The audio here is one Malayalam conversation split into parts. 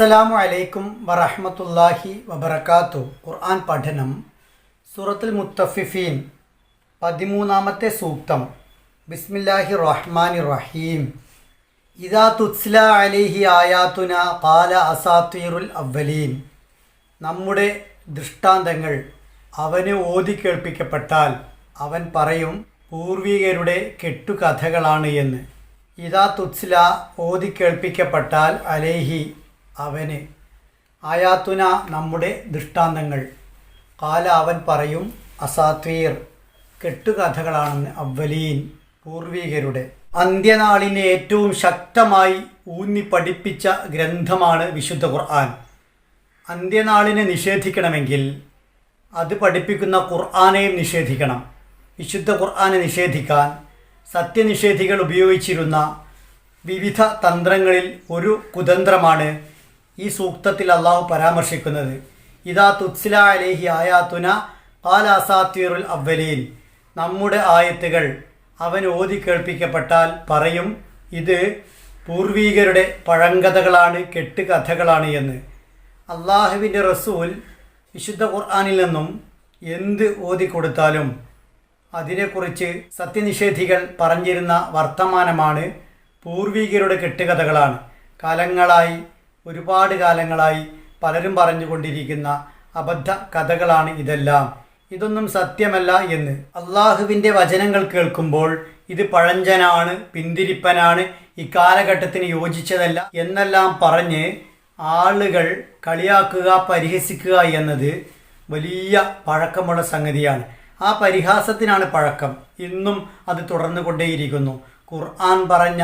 അസ്സലാമു അലൈക്കും വറഹമത്തല്ലാഹി വബർക്കാത്തു ഖുർആൻ പഠനം സൂറത്തുൽ മുത്തഫിഫീൻ പതിമൂന്നാമത്തെ സൂക്തം. ബിസ്മില്ലാഹി റഹ്മാൻ റഹീം. ഇദാ തുസ്ല അലിഹി ആയാത്തുന കാല അസാത്തീറുൽ അവലീൻ നമ്മുടെ ദൃഷ്ടാന്തങ്ങൾ അവന് ഓതി കേൾപ്പിക്കപ്പെട്ടാൽ അവൻ പറയും പൂർവികരുടെ കെട്ടുകഥകളാണ് എന്ന്. ഇതാ തുസ്ല ഓതി കേൾപ്പിക്കപ്പെട്ടാൽ അലേഹി അവന് ആയാത്തുന നമ്മുടെ ദൃഷ്ടാന്തങ്ങൾ കാല അവൻ പറയും അസാത്വീർ കെട്ടുകഥകളാണെന്ന് അവലീൻ പൂർവികരുടെ. അന്ത്യനാളിനെ ഏറ്റവും ശക്തമായി ഊന്നി പഠിപ്പിച്ച ഗ്രന്ഥമാണ് വിശുദ്ധ ഖുർആൻ. അന്ത്യനാളിനെ നിഷേധിക്കണമെങ്കിൽ അത് പഠിപ്പിക്കുന്ന ഖുർആാനെയും നിഷേധിക്കണം. വിശുദ്ധ ഖുർആനെ നിഷേധിക്കാൻ സത്യനിഷേധികൾ ഉപയോഗിച്ചിരുന്ന വിവിധ തന്ത്രങ്ങളിൽ ഒരു കുതന്ത്രമാണ് ഈ സൂക്തത്തിൽ അള്ളാഹു പരാമർശിക്കുന്നത് ഇതാ തുത്സില അലേഹി ആയാത്തുന കാലാസാത്തീറുൽ അവലീൻ നമ്മുടെ ആയത്തുകൾ അവൻ ഓതി കേൾപ്പിക്കപ്പെട്ടാൽ പറയും ഇത് പൂർവീകരുടെ പഴങ്കഥകളാണ് കെട്ടുകഥകളാണ് എന്ന്. അള്ളാഹുവിന്റെ റസൂൽ വിശുദ്ധ ഖുർആാനിൽ നിന്നും എന്ത് ഓതി കൊടുത്താലും അതിനെക്കുറിച്ച് സത്യനിഷേധികൾ പറഞ്ഞിരുന്ന വർത്തമാനമാണ് പൂർവീകരുടെ കെട്ടുകഥകളാണ്. കാലങ്ങളായി ഒരുപാട് കാലങ്ങളായി പലരും പറഞ്ഞുകൊണ്ടിരിക്കുന്ന അബദ്ധ കഥകളാണ് ഇതെല്ലാം. ഇതൊന്നും സത്യമല്ല എന്ന് അള്ളാഹുവിന്റെ വചനങ്ങൾ കേൾക്കുമ്പോൾ ഇത് പഴഞ്ചനാണ് പിന്തിരിപ്പനാണ് ഇക്കാലഘട്ടത്തിന് യോജിച്ചതല്ല എന്നെല്ലാം പറഞ്ഞ് ആളുകൾ കളിയാക്കുക പരിഹസിക്കുക എന്നത് വലിയ പഴക്കമുള്ള സംഗതിയാണ്. ആ പരിഹാസത്തിനാണ് പഴക്കം. ഇന്നും അത് തുടർന്നു കൊണ്ടേയിരിക്കുന്നു ഖുർആൻ പറഞ്ഞ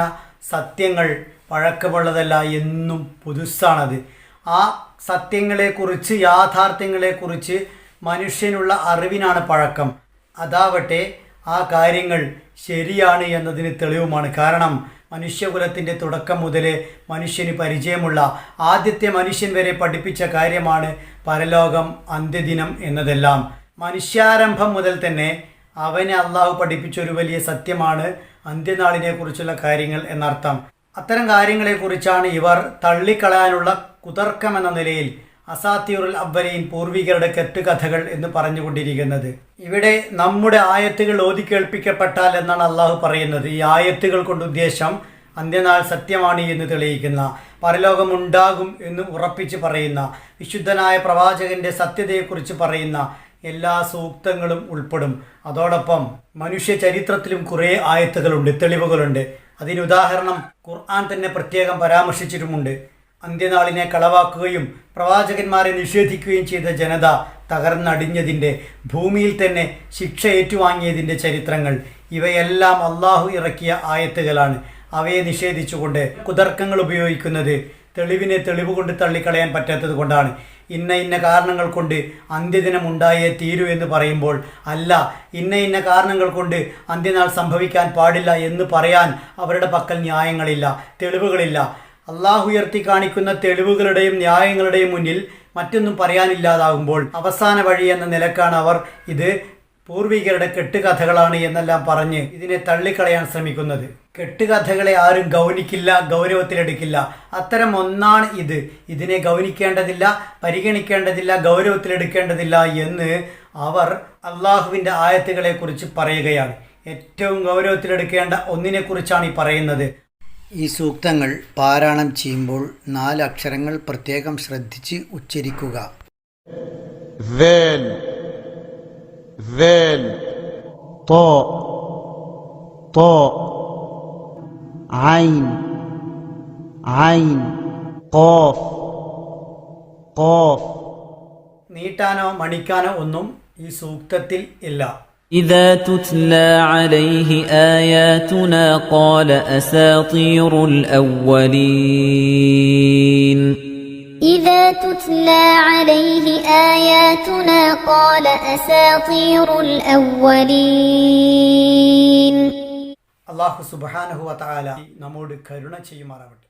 സത്യങ്ങൾ പഴക്കമുള്ളതല്ല എന്നും പുതുസാണത് ആ സത്യങ്ങളെക്കുറിച്ച് യാഥാർത്ഥ്യങ്ങളെക്കുറിച്ച് മനുഷ്യനുള്ള അറിവിനാണ് പഴക്കം. അതാവട്ടെ ആ കാര്യങ്ങൾ ശരിയാണ് എന്നതിന് തെളിവുമാണ്. കാരണം മനുഷ്യകുലത്തിന്റെ തുടക്കം മുതൽ മനുഷ്യന് പരിചയമുള്ള ആദ്യത്തെ മനുഷ്യൻ വരെ പഠിപ്പിച്ച കാര്യമാണ് പരലോകം അന്ത്യദിനം എന്നതെല്ലാം. മനുഷ്യാരംഭം മുതൽ തന്നെ അവനെ അള്ളാഹു പഠിപ്പിച്ച ഒരു വലിയ സത്യമാണ് അന്ത്യനാളിനെ കുറിച്ചുള്ള കാര്യങ്ങൾ എന്നർത്ഥം. അത്തരം കാര്യങ്ങളെക്കുറിച്ചാണ് ഇവർ തള്ളിക്കളയാനുള്ള കുതർക്കം എന്ന നിലയിൽ അസാത്തിയുറുൽ അവരെയും പൂർവികരുടെ കെട്ടുകഥകൾ എന്ന് പറഞ്ഞുകൊണ്ടിരിക്കുന്നത്. ഇവിടെ നമ്മുടെ ആയത്തുകൾ ഓതി കേൾപ്പിക്കപ്പെട്ടാൽ എന്നാണ് അള്ളാഹു പറയുന്നത്. ഈ ആയത്തുകൾ കൊണ്ട് ഉദ്ദേശം അന്ത്യനാൾ സത്യമാണ് എന്ന് തെളിയിക്കുന്ന പരലോകമുണ്ടാകും എന്ന് ഉറപ്പിച്ച് പറയുന്ന വിശുദ്ധനായ പ്രവാചകന്റെ സത്യതയെക്കുറിച്ച് പറയുന്ന എല്ലാ സൂക്തങ്ങളും ഉൾപ്പെടും. അതോടൊപ്പം മനുഷ്യ ചരിത്രത്തിലും കുറേ ആയത്തുകളുണ്ട് തെളിവുകളുണ്ട്. അതിന് ഉദാഹരണം ഖുർആൻ തന്നെ പ്രത്യേകം പരാമർശിച്ചിട്ടുമുണ്ട്. അന്ത്യനാളിനെ കളവാക്കുകയും പ്രവാചകന്മാരെ നിഷേധിക്കുകയും ചെയ്ത ജനത തകർന്നടിഞ്ഞതിന്റെ ഭൂമിയിൽ തന്നെ ശിക്ഷ ഏറ്റുവാങ്ങിയതിന്റെ ചരിത്രങ്ങൾ. ഇവയെല്ലാം അള്ളാഹു ഇറക്കിയ ആയത്തുകളാണ്. അവയെ നിഷേധിച്ചുകൊണ്ട് കുതർക്കങ്ങൾ ഉപയോഗിക്കുന്നത് തെളിവിനെ തെളിവ് കൊണ്ട് തള്ളിക്കളയാൻ പറ്റാത്തത് കൊണ്ടാണ്. ഇന്ന ഇന്ന കാരണങ്ങൾ കൊണ്ട് അന്ത്യദിനം ഉണ്ടായേ തീരൂ എന്ന് പറയുമ്പോൾ അല്ല ഇന്ന ഇന്ന കാരണങ്ങൾ കൊണ്ട് അന്ത്യനാൾ സംഭവിക്കാൻ പാടില്ല എന്ന് പറയാൻ അവരുടെ പക്കൽ ന്യായങ്ങളില്ല തെളിവുകളില്ല. അള്ളാഹു ഉയർത്തി കാണിക്കുന്ന തെളിവുകളുടെയും ന്യായങ്ങളുടെയും മുന്നിൽ മറ്റൊന്നും പറയാനില്ലാതാകുമ്പോൾ അവസാന വഴി എന്ന നിലക്കാണ് അവർ ഇത് പൂർവികരുടെ കെട്ടുകഥകളാണ് എന്നെല്ലാം പറഞ്ഞ് ഇതിനെ തള്ളിക്കളയാൻ ശ്രമിക്കുന്നത്. കെട്ടുകഥകളെ ആരും ഗൗനിക്കില്ല ഗൗരവത്തിലെടുക്കില്ല. അത്തരം ഒന്നാണ് ഇത്. ഇതിനെ ഗൗനിക്കേണ്ടതില്ല പരിഗണിക്കേണ്ടതില്ല ഗൗരവത്തിലെടുക്കേണ്ടതില്ല എന്ന് അവർ അള്ളാഹുവിന്റെ ആയത്തുകളെക്കുറിച്ച് പറയുകയാണ്. ഏറ്റവും ഗൗരവത്തിലെടുക്കേണ്ട ഒന്നിനെക്കുറിച്ചാണ് ഈ പറയുന്നത്. ഈ സൂക്തങ്ങൾ പാരായണം ചെയ്യുമ്പോൾ നാല് അക്ഷരങ്ങൾ പ്രത്യേകം ശ്രദ്ധിച്ച് ഉച്ചരിക്കുക. ذال ذال طاء طاء عين عين قاف قاف നീട്ടാനോ മണിക്കാനോ ഒന്നും ഈ സൂക്തത്തിൽ ഇല്ല إذا تتلى عليه آياتنا قال أساطير الأولين إذا تتلى عليه آياتنا قال أساطير الأولين അള്ളാഹു സുബാനഹു വതാല നമ്മോട് കരുണ ചെയ്യുമാറാവട്ടെ